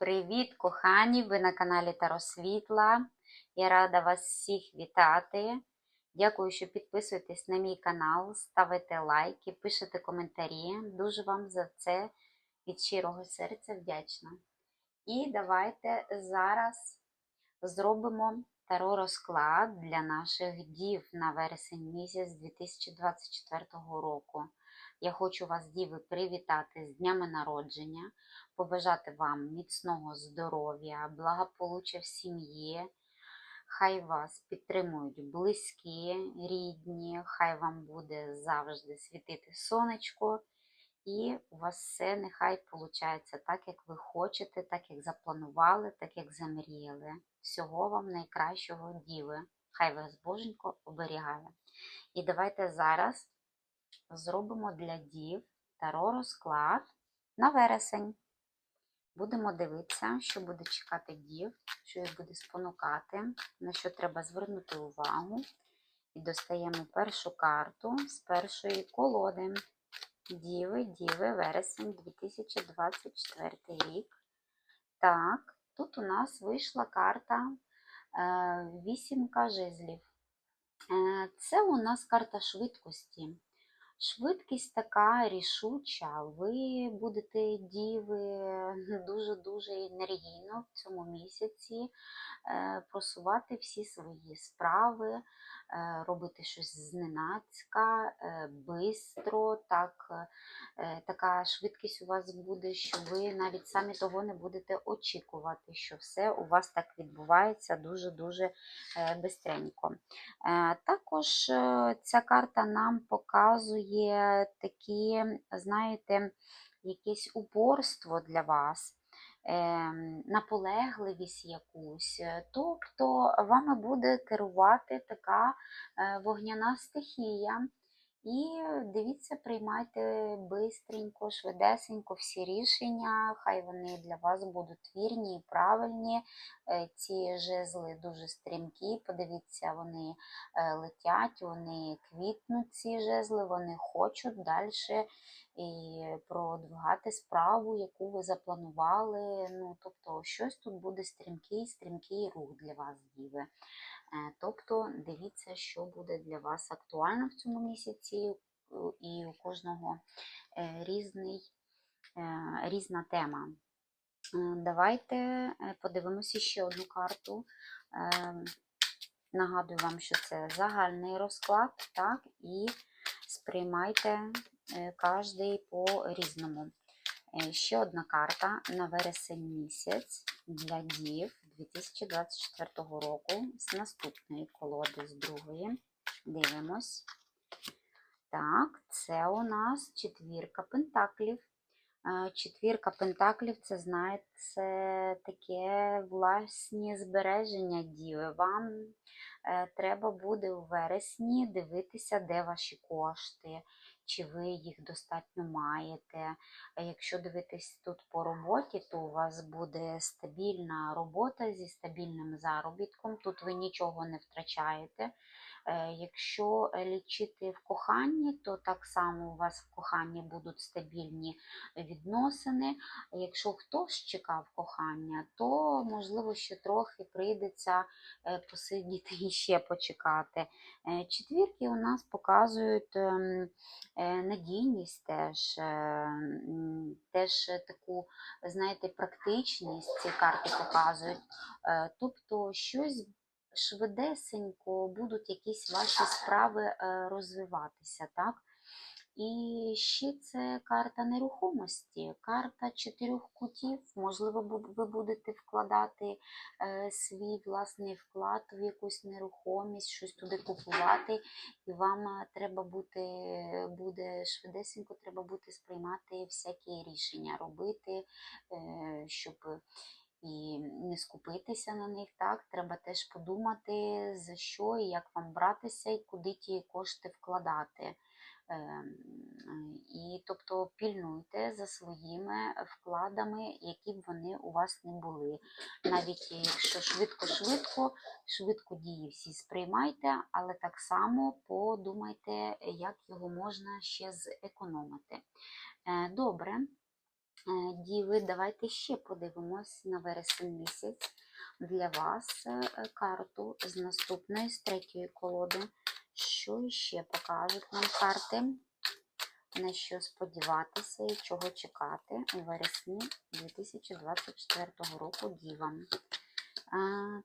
Привіт, кохані! Ви на каналі Таро Світла. Я рада вас всіх вітати. Дякую, що підписуєтесь на мій канал, ставите лайки, пишете коментарі. Дуже вам за це від щирого серця вдячна. І давайте зараз зробимо таро розклад для наших дів на вересень місяць 2024 року. Я хочу вас, діви, привітати з днями народження, побажати вам міцного здоров'я, благополуччя в сім'ї. Хай вас підтримують близькі, рідні, хай вам буде завжди світити сонечко, і у вас все нехай виходить так, як ви хочете, так як запланували, так як замріяли. Всього вам найкращого діви. Хай вас Боженько оберігає. І давайте зараз зробимо для дів таро розклад на вересень. Будемо дивитися, що буде чекати дів, що їх буде спонукати, на що треба звернути увагу. І достаємо першу карту з першої колоди. Діви, діви, вересень 2024 рік. Так, тут у нас вийшла карта е, вісімка жезлів. Е, Це у нас карта швидкості. Швидкість така рішуча. Ви будете діви дуже-дуже енергійно в цьому місяці е, просувати всі свої справи, робити щось зненацька, е, бистро. Так, е, така швидкість у вас буде, що ви навіть самі того не будете очікувати, що все у вас так відбувається дуже-дуже е, бистренько. Е, Також е, ця карта нам показує такі, знаєте, якесь упорство для вас, наполегливість якусь. Тобто вами буде керувати така е, вогняна стихія. І дивіться, приймайте бистренько, швидесенько всі рішення, хай вони для вас будуть вірні і правильні. Е, Ці жезли дуже стрімкі, подивіться, вони е, летять, вони квітнуть, ці жезли, вони хочуть далі продвигати справу, яку ви запланували. Ну, тобто, щось тут буде стрімкий, стрімкий рух для вас, діви. Е, Тобто дивіться, що буде для вас актуально в цьому місяці, і у кожного е, різний, е, різна тема. Давайте подивимося ще одну карту. Нагадую вам, що це загальний розклад, так, і сприймайте кожний по-різному. Ще одна карта на вересень місяць для дів 2024 року з наступної колоди, з другої. Дивимось. Так, це у нас четвірка пентаклів. Е, Четвірка пентаклів це, знаєте, таке власні збереження діви. Вам е, треба буде у вересні дивитися, де ваші кошти, чи ви їх достатньо маєте. Якщо дивитись тут по роботі, то у вас буде стабільна робота зі стабільним заробітком. Тут ви нічого не втрачаєте. Е, Якщо лічити в коханні, то так само у вас в коханні будуть стабільні відносини. Якщо хтось чекав кохання, то можливо ще трохи прийдеться е, посидіти і ще почекати. Е, Четвірки у нас показують ем, е, надійність теж, е, теж таку, знаєте, практичність ці карти показують. Е, Тобто щось швидесенько будуть якісь ваші справи е, розвиватися, так? І ще це карта нерухомості, карта чотирьох кутів. Можливо, ви будете вкладати е, свій власний вклад в якусь нерухомість, щось туди купувати, і вам е, треба бути, буде швидесенько, треба буде сприймати всякі рішення, робити, щоб і не скупитися на них. Так, треба теж подумати, за що і як вам братися, і куди ті кошти вкладати. Ем, І тобто пільнуйте за своїми вкладами, які б вони у вас не були. Навіть якщо швидко-швидко, швидко дії всі сприймайте, але так само подумайте, як його можна ще зекономити. Е, Добре. Е, Діви, давайте ще подивимось на вересень місяць для вас е, карту з наступної, з третьої колоди. Що ще покажуть нам карти? На що сподіватися і чого чекати у вересні 2024 року дівам.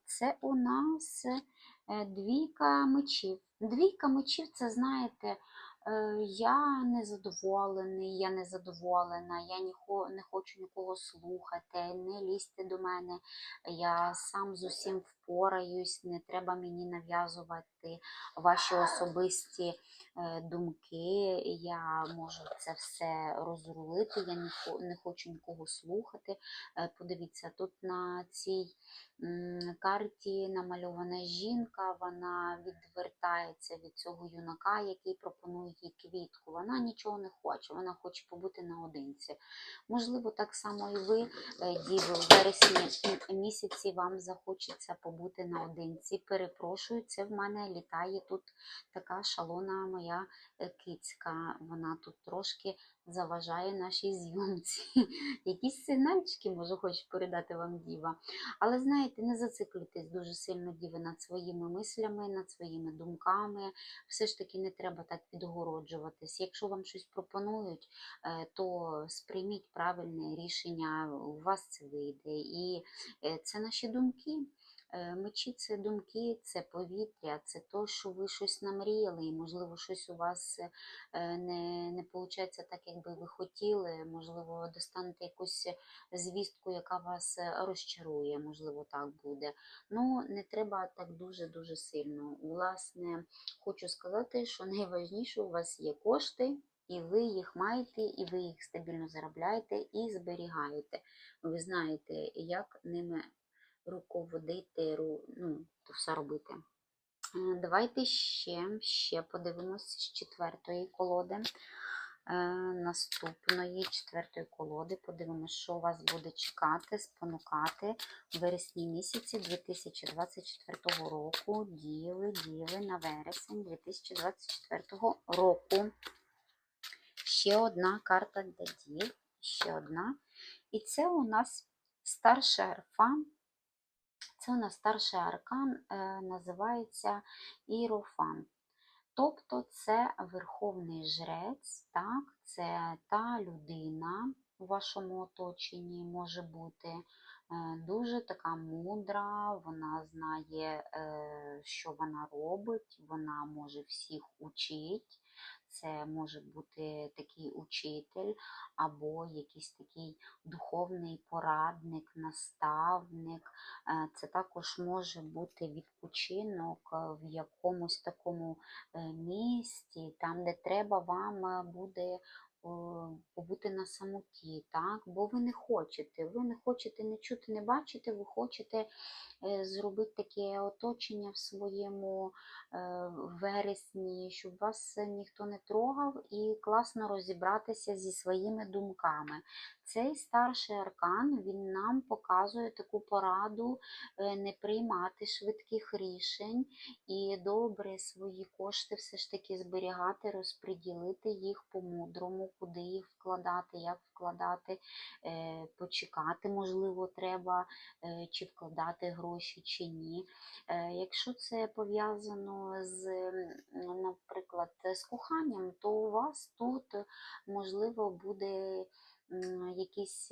Це у нас е, двійка мечів. Двійка мечів це, знаєте, я незадоволений, я незадоволена, я не, хо- не хочу нікого слухати, не лізьте до мене, я сам з усім впораюсь, не треба мені нав'язувати ваші особисті е, думки, я можу це все розрулити, я не, хочу нікого слухати. Е, Подивіться, тут на цій карті намальована жінка, вона відвертається від цього юнака, який пропонує їй квітку. Вона нічого не хоче, вона хоче побути наодинці. Можливо, так само і ви, е, діви, в вересні місяці вам захочеться побути наодинці. Перепрошую, це в мене літає тут така шалона моя е, кицька. Вона тут трошки заважає нашій зйомці. Якісь сигнальчики, може, хочу передати вам діва. Але знаєте, не зациклюйтесь дуже сильно діви над своїми мислями, над своїми думками. Все ж таки не треба так підгороджуватись. Якщо вам щось пропонують, е, то сприйміть правильне рішення, у вас це вийде. І е, це наші думки. Е, Мечі це думки, це повітря, це то, що ви щось намріяли, і, можливо, щось у вас е, не, не виходить так, як би ви хотіли. Можливо, достанете якусь звістку, яка вас е, розчарує, можливо, так буде. Ну, не треба так дуже-дуже сильно. Власне, хочу сказати, що найважніше у вас є кошти. І ви їх маєте, і ви їх стабільно заробляєте і зберігаєте. Ви знаєте, як ними руководити, ру- ну, то все робити. Е, Давайте ще, ще подивимося з четвертої колоди. Е, Наступної четвертої колоди подивимося, що вас буде чекати, спонукати в вересні місяці 2024 року. Діви, діви на вересень 2024 року. Ще одна карта для дів, ще одна. І це у нас старший арфан. Це у нас старший аркан, е, називається Ірофан. Тобто це верховний жрець, так? це та людина у вашому оточенні може бути е, дуже така мудра, вона знає, е, що вона робить, вона може всіх учить. Це може бути такий учитель або якийсь такий духовний порадник, наставник. Е, Це також може бути відпочинок е, в якомусь такому е, місті, там, де треба вам буде побути на самоті, так? бо ви не хочете, ви не хочете не чути, не бачити, ви хочете е, зробити таке оточення в своєму е, вересні, щоб вас ніхто не трогав і класно розібратися зі своїми думками. Цей старший аркан він нам показує таку пораду е, не приймати швидких рішень і добре свої кошти все ж таки зберігати, розподілити їх по-мудрому, куди їх вкладати, як вкладати, е, почекати, можливо, треба, е, чи вкладати гроші, чи ні. Е, Якщо це пов'язано з, наприклад, з коханням, то у вас тут, можливо, буде якісь.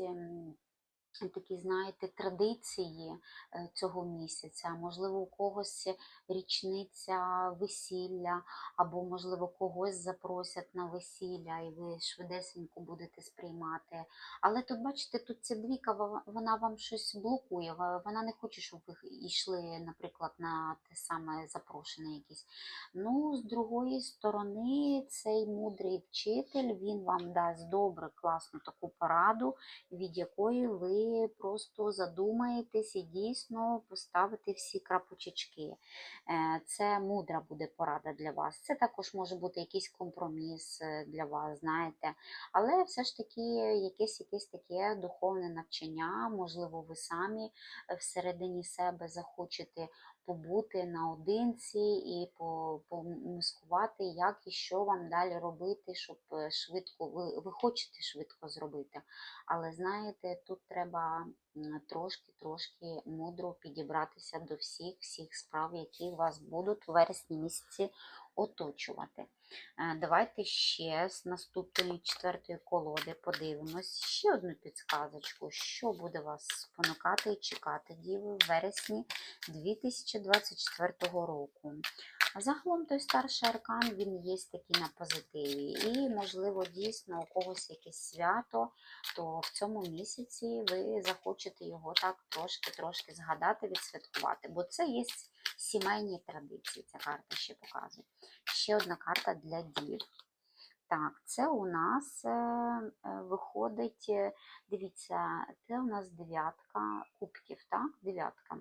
Такі, знаєте, традиції е, цього місяця, можливо, у когось річниця весілля, або, можливо, когось запросять на весілля, і ви швидесенько будете сприймати. Але тут, бачите, тут ця двійка, вона вам щось блокує, вона не хоче, щоб ви йшли, наприклад, на те саме запрошення якесь. Ну, з другої сторони, цей мудрий вчитель, він вам дасть добре, класну таку пораду, від якої ви просто задумаєтесь і дійсно поставите всі крапочечки. Е, Це мудра буде порада для вас. Це також може бути якийсь компроміс е, для вас, знаєте. Але все ж таки якесь якесь таке духовне навчання, можливо, ви самі е, всередині себе захочете побути наодинці і по- помискувати, як і що вам далі робити, щоб е, швидко, ви, ви хочете швидко зробити. Але знаєте, тут треба трошки-трошки мудро підібратися до всіх всіх справ, які у вас будуть у вересні місяці оточувати. Е, Давайте ще з наступної четвертої колоди подивимось ще одну підсказочку, що буде вас спонукати і чекати діви в вересні 2024 року. Загалом той старший аркан він є такий на позитиві. І, можливо, дійсно у когось якесь свято, то в цьому місяці ви захочете його так трошки-трошки згадати, відсвяткувати. Бо це є сімейні традиції. Ця карта ще показує. Ще одна карта для дів. Так, це у нас е, е, виходить, е, дивіться, це у нас дев'ятка кубків, так? Дев'ятка.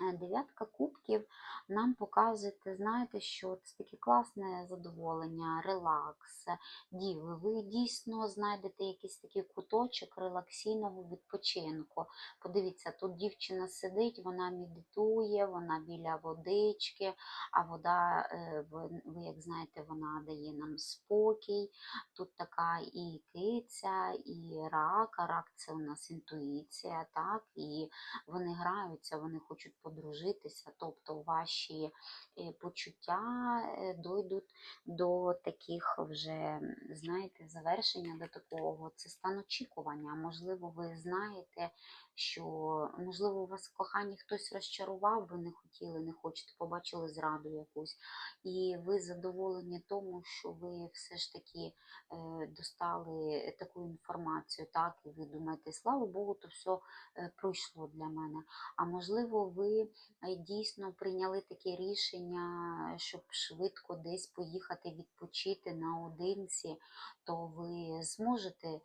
Е, Дев'ятка кубків нам показує, знаєте, що це таке класне задоволення, релакс, діви. Ви дійсно знайдете якийсь такий куточок релаксійного відпочинку. Подивіться, тут дівчина сидить, вона медитує, вона біля водички, а вода, е, ви, як знаєте, вона дає нам спокій. Тут така і киця, і рак. Рак це у нас інтуїція, так? І вони граються, вони хочуть подружитися, тобто ваші е, почуття е, дойдуть до таких вже, знаєте, завершення до такого. Це стан очікування. Можливо, ви знаєте, що можливо у вас в коханні хтось розчарував, ви не хотіли, не хочете, побачили зраду якусь. І ви задоволені тому, що ви все ж таки е, достали таку інформацію, так, і ви думаєте, слава Богу, то все пройшло для мене. А можливо, ви е, дійсно прийняли таке рішення, щоб швидко десь поїхати відпочити наодинці, то ви зможете,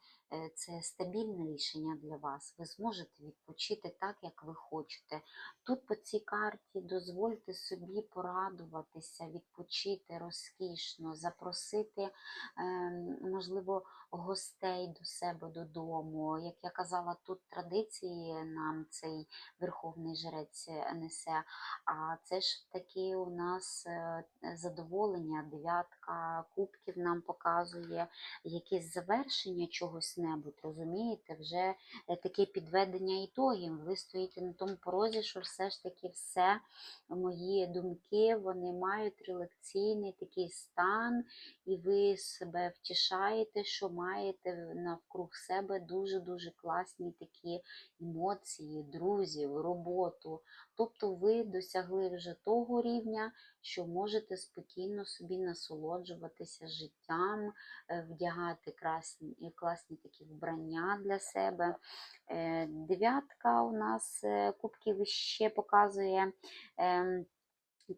це стабільне рішення для вас, ви зможете відпочити так, як ви хочете. Тут по цій карті дозвольте собі порадуватися, відпочити розкішно, запросити, ем, можливо, гостей до себе додому. Як я казала, тут традиції нам цей верховний жрець несе. А це ж таки у нас е, задоволення, дев'ятка кубків нам показує якесь завершення чогось небудь, розумієте? Вже е, таке підведення ітогів. Ви стоїте на тому порозі, що все ж таки все мої думки вони мають релакційний такий стан, і ви себе втішаєте, що маєте навкруг себе дуже-дуже класні такі емоції, друзів, роботу. Тобто ви досягли вже того рівня, що можете спокійно собі насолоджуватися життям, е, вдягати красні, класні такі вбрання для себе. Е, Дев'ятка у нас е, кубків ще показує ем,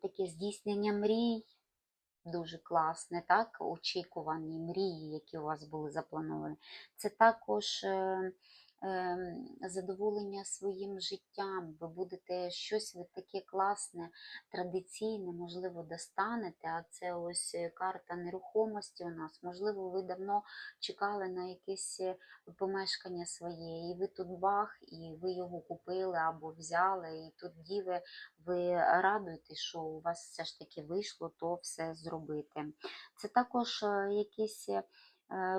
таке здійснення мрій. Дуже класне, так, очікувані мрії, які у вас були заплановані. Це також е, е, задоволення своїм життям. Ви будете щось ви таке класне, традиційне, можливо, достанете, а це ось е, карта нерухомості у нас. Можливо, ви давно чекали на якесь е, помешкання своє, і ви тут бах, і ви його купили або взяли, і тут діви, ви радуєтесь, що у вас все ж таки вийшло то все зробити. Це також е, якісь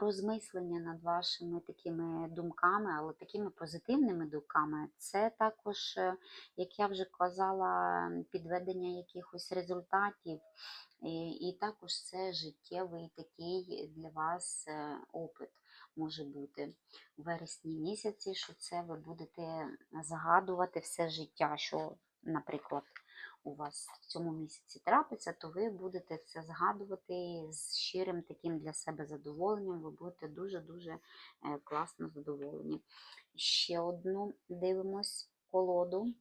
розмислення над вашими такими думками, але такими позитивними думками. Це також, е, як я вже казала, підведення якихось результатів. І, також це життєвий такий для вас е, опит може бути у вересні місяці, що це ви будете згадувати все життя, що, наприклад, у вас в цьому місяці трапиться, то ви будете це згадувати з щирим таким для себе задоволенням. Ви будете дуже-дуже е, класно задоволені. Ще одну дивимось колоду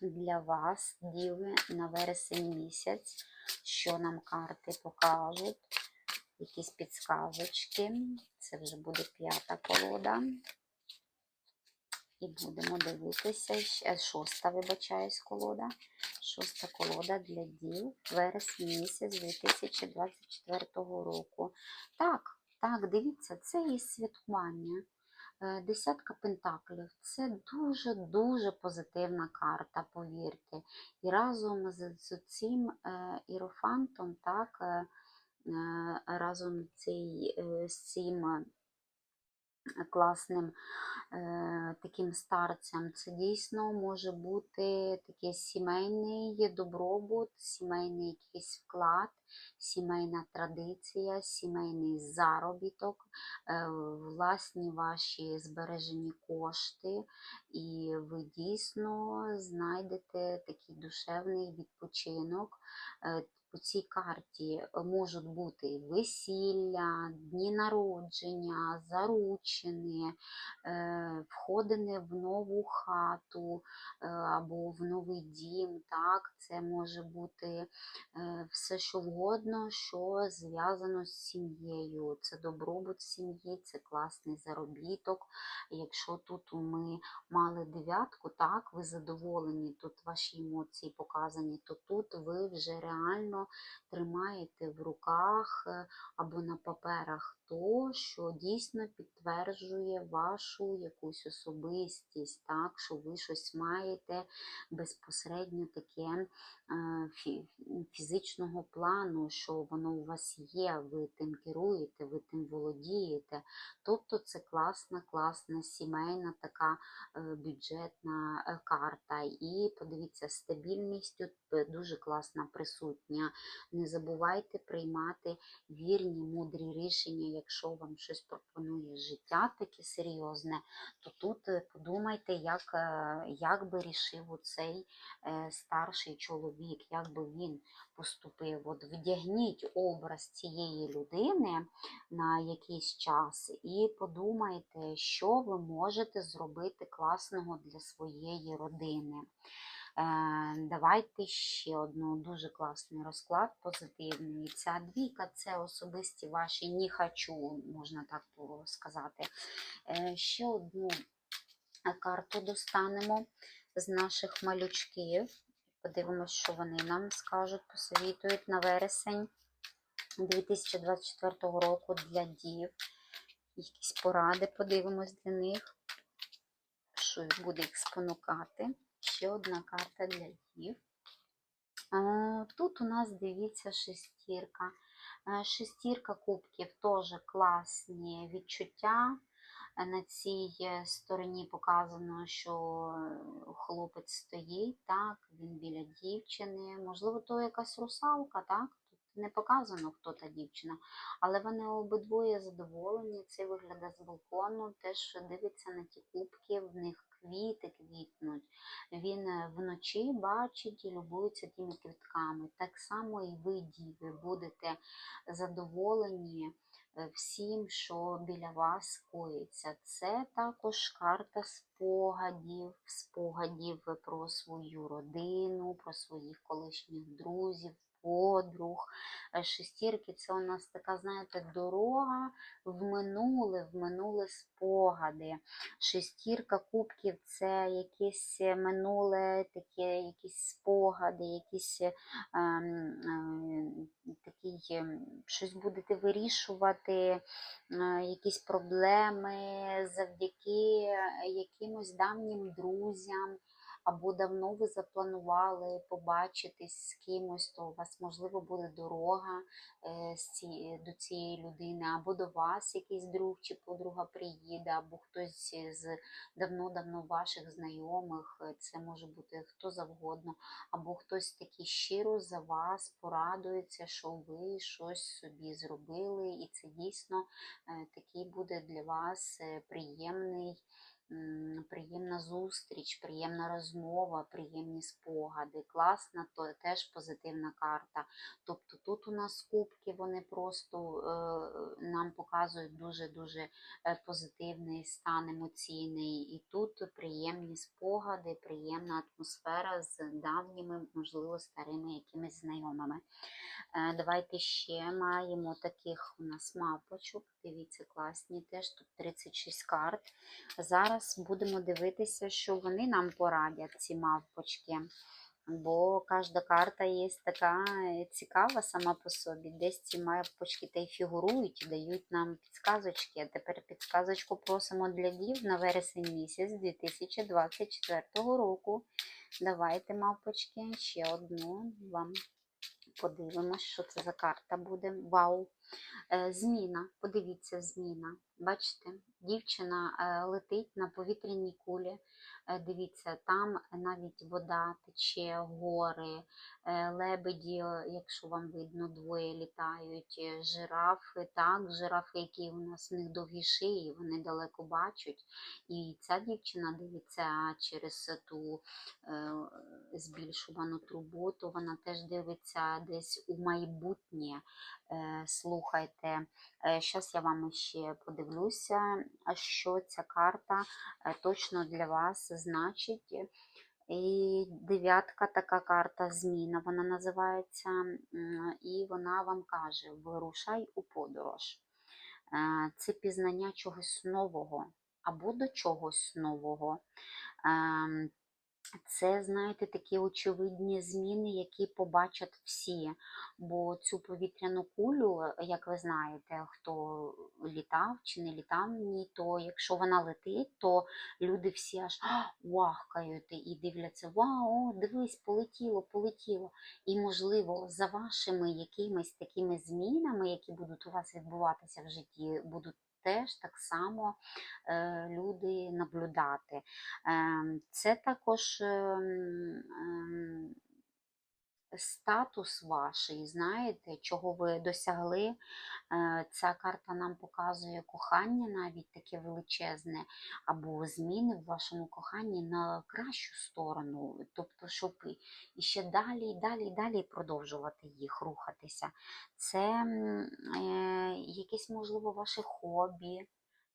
для вас, діви, на вересень місяць, що нам карти покажуть. Якісь підсказочки. Це вже буде п'ята колода. І будемо дивитися. Шоста, вибачаюсь, колода. Шоста колода для дів. Вересень місяць 2024 року. Так, так, дивіться, це є святкування. Е, Десятка пентаклів це дуже-дуже позитивна карта, повірте. І разом з, цим іерофантом, так, разом з цим е, класним е, таким старцем, це дійсно може бути такий сімейний добробут, сімейний якийсь вклад, сімейна традиція, сімейний заробіток, е, власні ваші збережені кошти, і ви дійсно знайдете такий душевний відпочинок. Е, По цій карті можуть бути весілля, дні народження, заручини, е, входини в нову хату е, або в новий дім. Так? Це може бути е, все що вгодно, що зв'язано з сім'єю. Це добробут сім'ї, це класний заробіток. Якщо тут ми мали дев'ятку, так, ви задоволені, тут ваші емоції показані, то тут ви вже реально тримаєте в руках е, або на паперах то, що дійсно підтверджує вашу якусь особистість, так, що ви щось маєте безпосередньо таке е, фізичного плану, що воно у вас є, ви тим керуєте, ви тим володієте. Тобто це класна, класна сімейна така е, бюджетна карта. І подивіться, е, дуже класна присутня. Не забувайте приймати вірні, мудрі рішення, якщо вам щось пропонує життя таке серйозне, то тут е, подумайте, як, е, як би рішив оцей е, старший чоловік, як би він поступив. От вдягніть образ цієї людини на якийсь час і подумайте, що ви можете зробити класного для своєї родини. Е, Давайте ще одну дуже класний розклад, позитивний. Ця двійка це особисті ваші не хочу, можна так сказати. Е, Ще одну карту достанемо з наших малючків. Подивимось, що вони нам скажуть, посовітують на вересень 2024 року для дів. Якісь поради подивимось для них, що буде їх спонукати. Ще одна карта для дів. Е, Тут у нас дивіться шестірка. Е, Шестірка кубків теж класні відчуття. Е, На цій стороні показано, що хлопець стоїть, так, він біля дівчини. Можливо, то якась русалка, так? Не показано, хто та дівчина, але вони обидвоє задоволені. Це виглядає з балкону, теж дивиться на ті кубки, в них квіти квітнуть. Він е, вночі бачить і любується тими квітками. Так само і ви, діви, будете задоволені е, всім, що біля вас коїться. Це також карта спогадів, спогадів про свою родину, про своїх колишніх друзів. Подруг, Е, шестірки це у нас така, знаєте, дорога в минуле, в минуле спогади. Шестірка кубків це якесь минуле, таке, якісь спогади, якісь е, ем, е, такий, ем, щось будете вирішувати, е, якісь проблеми завдяки е, якимось давнім друзям. Або давно ви запланували побачитись з кимось, то у вас, можливо, буде дорога е, до цієї людини, або до вас якийсь друг чи подруга приїде, або хтось з давно-давно ваших знайомих, е, це може бути хто завгодно, або хтось такий щиро за вас порадується, що ви щось собі зробили, і це дійсно е, такий буде для вас приємний. Приємна зустріч, приємна розмова, приємні спогади. Класна, то теж позитивна карта. Тобто тут у нас кубки, вони просто е, нам показують дуже-дуже е, позитивний стан емоційний. І тут приємні спогади, приємна атмосфера з давніми, можливо, старими якимись знайомими. Е, Давайте ще маємо таких у нас мавпочок. Дивіться, класні теж тут 36 карт. Зараз будемо дивитися, що вони нам порадять, ці мавпочки. Бо кожна карта є така е, цікава сама по собі. Десь ці мапочки та й фігурують і дають нам підсказочки. А тепер підсказочку просимо для дів на вересень місяць 2024 року. Давайте, мавпочки, ще одну вам подивимось, що це за карта буде. Вау! Е, Зміна, подивіться, зміна. Бачите, дівчина е, летить на повітряній кулі. Е, Дивіться, там навіть вода тече, гори, е, лебеді, якщо вам видно, двоє літають, жирафи, так, жирафи, які у нас в них довгі шиї, вони далеко бачать. І ця дівчина дивиться через ту збільшувану трубу, то вона теж дивиться десь у майбутнє. Слухайте, зараз я вам ще подивлюся, що ця карта е, точно для вас значить. І дев'ятка така карта зміна, вона називається, і вона вам каже: вирушай у подорож. Е, Це пізнання чогось нового або до чогось нового. Це, знаєте, такі очевидні зміни, які побачать всі. Бо цю повітряну кулю, е, як ви знаєте, хто літав чи не літав в ній, то якщо вона летить, то люди всі аж вахкають і дивляться: Вау, дивись, полетіло, полетіло. І, можливо, за вашими якимись такими змінами, які будуть у вас відбуватися в житті, будуть теж так само е, люди наблюдати. Ем, Це також ем, ем, статус ваш, знаєте, чого ви досягли. Е, Ця карта нам показує кохання навіть таке величезне, або зміни в вашому коханні на кращу сторону, тобто, щоб і- ще далі, і далі, і далі продовжувати їх рухатися. Це е, якесь, можливо, ваше хобі,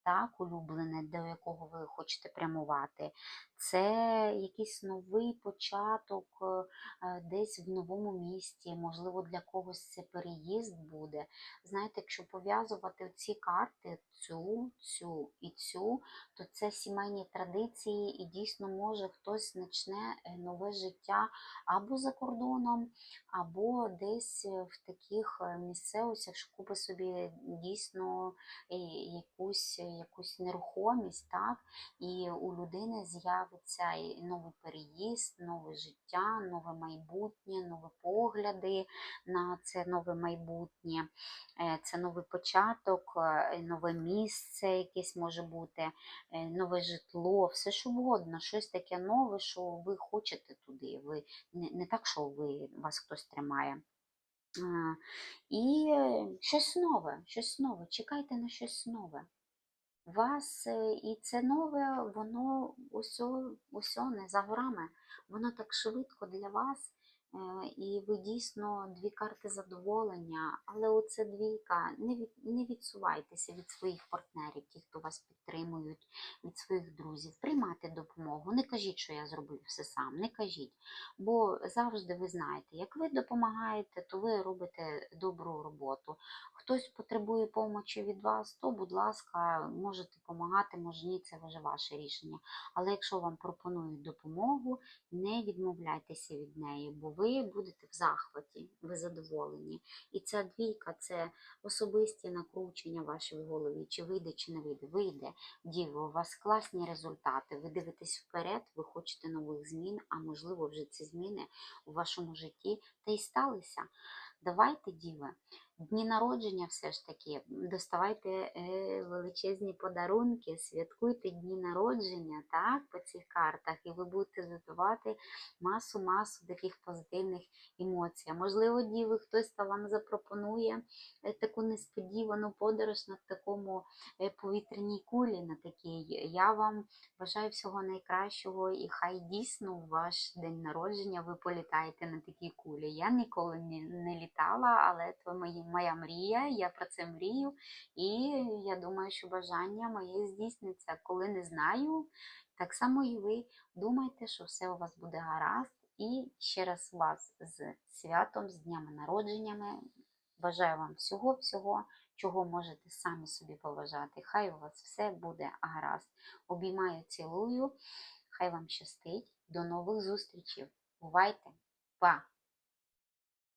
так, улюблене, до якого ви хочете прямувати. Це якийсь новий початок е, десь в новому місті, можливо, для когось це переїзд буде. Знаєте, якщо пов'язувати ці карти, цю, цю і цю, то це сімейні традиції, і дійсно може хтось почне е, нове життя або за кордоном, або десь е, в таких місцевостях, що купить собі дійсно якусь, якусь нерухомість, так, і у людини з'явиться новий переїзд, нове життя, нове майбутнє, нові погляди на це нове майбутнє, Е, це новий початок, е, нове місце якесь може бути, е, нове житло, все що угодно, щось таке нове, що ви хочете туди. Ви не, так, що ви вас хтось тримає. І щось нове, щось нове. Чекайте на щось нове. Вас е, і це нове, воно усьо, усьо не за горами. Воно так швидко для вас. Е, І ви дійсно дві карти задоволення, але оце двійка, не, від, не відсувайтеся від своїх партнерів, ті, хто вас підтримують, від своїх друзів, приймайте допомогу. Не кажіть, що я зроблю все сам, не кажіть. Бо завжди ви знаєте, як ви допомагаєте, то ви робите добру роботу. Хтось потребує помочі від вас, то, будь ласка, можете допомагати, може ні, це вже ваше рішення. Але якщо вам пропонують допомогу, не відмовляйтеся від неї, бо ви будете в захваті, ви задоволені. І ця двійка це особисті накручення ваші в голові, чи вийде, чи не вийде. Вийде. Діво, у вас класні результати. Ви дивитесь вперед, ви хочете нових змін, а можливо, вже ці зміни у вашому житті та й сталися. Давайте, діви, дні народження все ж таки, доставайте е, величезні подарунки, святкуйте дні народження, так, по цих картах, і ви будете задавати масу-масу таких позитивних емоцій. Можливо, діви, хтось вам запропонує е, таку несподівану подорож на такому е, повітряній кулі, на такій. Я вам бажаю всього найкращого, і хай дійсно ваш день народження ви політаєте на такій кулі. Я ніколи не, літала, але це мої- моя мрія, я про це мрію, і я думаю, що бажання моє здійсниться. Коли не знаю, так само і ви думайте, що все у вас буде гаразд. І ще раз вас з святом, з днями народженнями. Бажаю вам всього-всього, чого можете самі собі побажати. Хай у вас все буде гаразд. Обіймаю, цілую. Хай вам щастить. До нових зустрічей. Бувайте! Па!